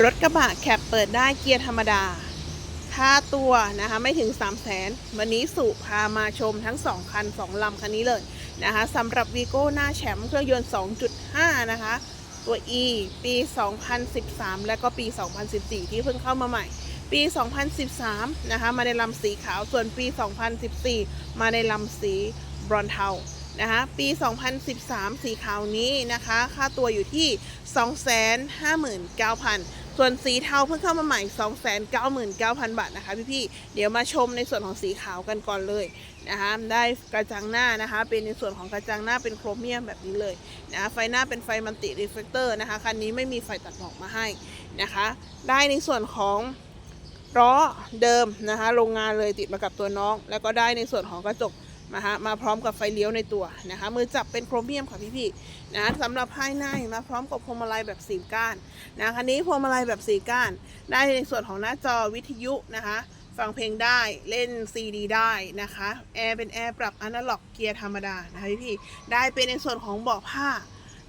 รถกระบะแคปเปิดได้เกียร์ธรรมดา ค่าตัวนะคะไม่ถึง 3 0 0แสนวันนี้สุพามาชมทั้ง 2 คัน 2 ลำคันนี้เลยนะคะสำหรับวีโก้หน้าแชมป์เครื่องยนต์ 2.5 นะคะ ตัว E ปี 2013 และก็ปี 2014 ที่เพิ่งเข้ามาใหม่ ปี 2013 นะคะมาในลำสีขาว ส่วนปี 2014 มาในลำสีบรอนเทานะคะปี 2013 สีขาวนี้นะคะ ค่าตัวอยู่ที่ 259,000 ส่วนสีเทาเพิ่งเข้ามาใหม่ 299,000 บาทนะคะพี่ๆ เดี๋ยวมาชมในส่วนของสีขาวกันก่อนเลยนะคะ ได้กระจังหน้านะคะ เป็นในส่วนของกระจังหน้าเป็นโครเมียมแบบนี้เลยนะคะไฟหน้าเป็นไฟมันติรีเฟลเตอร์นะคะ คันนี้ไม่มีไฟตัดหมอกมาให้นะคะ ได้ในส่วนของล้อเดิมนะคะ โรงงานเลยติดมากับตัวน้อง แล้วก็ได้ในส่วนของกระจก นะคะมาพร้อมกับไฟเลี้ยวในตัวนะคะ มือจับเป็นโครเมียมค่ะพี่ๆนะสำหรับภายในมาพร้อมกับพวงมาลัยแบบสีก้านนะคันนี้พวงมาลัยแบบสีก้าน ได้ในส่วนของหน้าจอวิทยุนะคะฟังเพลงได้เล่นซีดีได้นะคะแอร์เป็นแอร์ปรับอนาล็อกเกียร์ธรรมดานะคะพี่ๆได้เป็นในส่วนของเบาะผ้า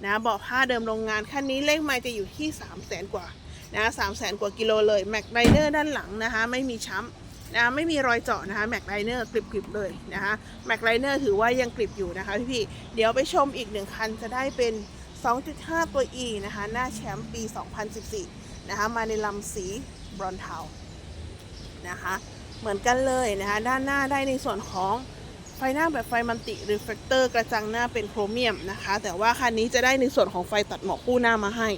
นะเบาะผ้าเดิมโรงงานคันนี้เลขไมล์จะอยู่ที่ 3 0 0แสนกว่านะสามแสนกว่ากิโลเลยแม็กไ i เนอร์ด้านหลังนะคะไม่มีช้ำ นะไม่มีรอยเจาะนะคะแม็กไ i เนอร์กริบๆเลยนะคะแม็กไ i เนอร์ถือว่ายังกริบอยู่นะคะพี่ๆเดี๋ยวไปชมอีกหนึ่งคันจะได้เป็น 2.5 ตัว E นะคะหน้าแชมป์ปี 2014 นะคะมาในลำสีบรอนเทานะคะเหมือนกันเลยนะคะด้านหน้าได้ในส่วนของไฟหน้าแบบไฟมันติรีเฟลเตอร์กระจังหน้าเป็นโครเมียมนะคะ แต่ว่าคันนี้จะได้ในส่วนของไฟตัดหมอกคู่หน้ามาให้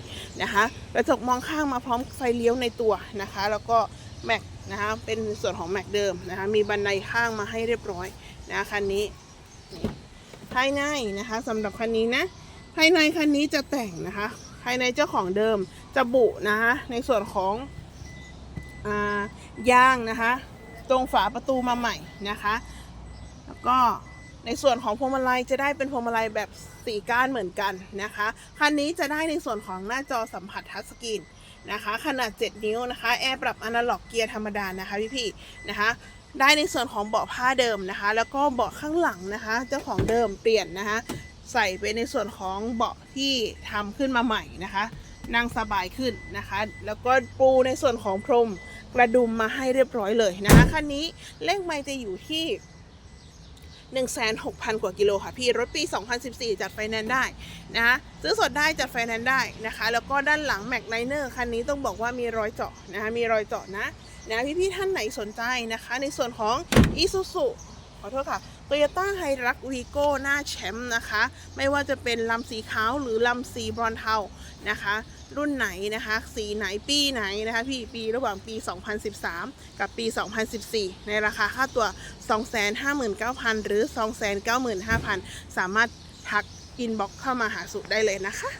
นะคะกระจกมองข้างมาพร้อมไฟเลี้ยวในตัวนะคะ แล้วก็ แม็กนะคะเป็นส่วนของแม็กเดิมนะคะมีบันไดข้างมาให้เรียบร้อยนะคันนี้ภายในนะคะสำหรับคันนี้นะภายในคันนี้จะแต่งนะคะภายในเจ้าของเดิมจะบุนะคะในส่วนของอ่ายางนะคะตรงฝาประตูมาใหม่นะคะ แล้วก็ในส่วนของพวงมาลัยจะได้เป็นพวงมาลัยแบบสีก้านเหมือนกันนะคะ คันนี้จะได้ในส่วนของหน้าจอสัมผัสทัชสกรีน นะคะ ขนาด 7 นิ้วนะคะ แอร์ปรับอนาล็อกเกียร์ธรรมดานะคะพี่ๆนะคะ ได้ในส่วนของเบาะผ้าเดิมนะคะ แล้วก็เบาะข้างหลังนะคะ เจ้าของเดิมเปลี่ยนนะคะ ใส่ไปในส่วนของเบาะที่ทำขึ้นมาใหม่นะคะ นั่งสบายขึ้นนะคะ แล้วก็ปูในส่วนของพรมกระดุมมาให้เรียบร้อยเลยนะคะ คันนี้เลขไมล์จะอยู่ที่ 16,000 กว่ากิโลค่ะพี่ รถปี 2014 จัดไฟแนนซ์ได้นะคะซื้อสดได้จัดไฟแนนซ์ได้นะคะ แล้วก็ด้านหลังแม็กไนเนอร์คันนี้ต้องบอกว่ามีรอยเจาะนะคะมีรอยเจาะนะนะพี่ๆท่านไหนสนใจนะคะ ในส่วนของ Isuzu อโทษค่ะ Toyota h i r u x Vigo หน้าแชมป์นะคะ ไม่ว่าจะเป็นลำสีขาวหรือลำสีบรอนเทานะคะ รุ่นไหนนะคะ สีไหนปีไหนนะคะ พี่ปีระหว่างปี 2013 กับปี 2014 ในราคาค่าตัว 259,000 หรือ 295,000 สามารถทักอินบ็อกเข้ามาหาสุได้เลยนะคะ